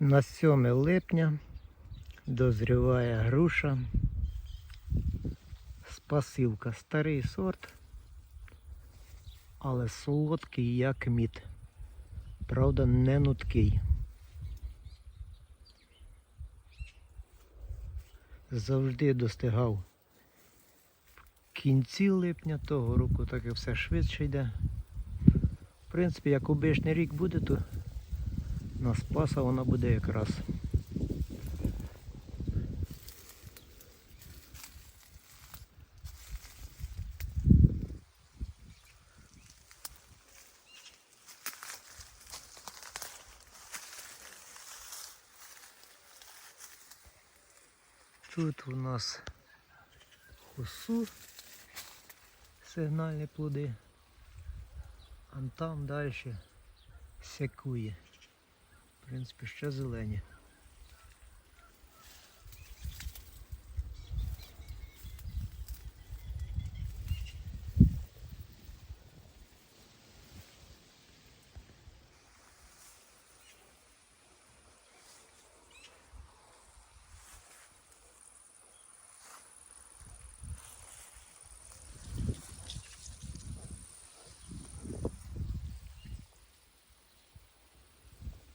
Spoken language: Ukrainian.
На 7 липня дозріває груша. Спасивка. Старий сорт, але солодкий як мід. Правда, не нуткий. Завжди достигав в кінці липня того року, так і все швидше йде. В принципі, як обичний рік буде, то на Спаса вона буде якраз. Тут у нас хусу, сигнальні плоди, а там далі секує. В принципі, ще зелені.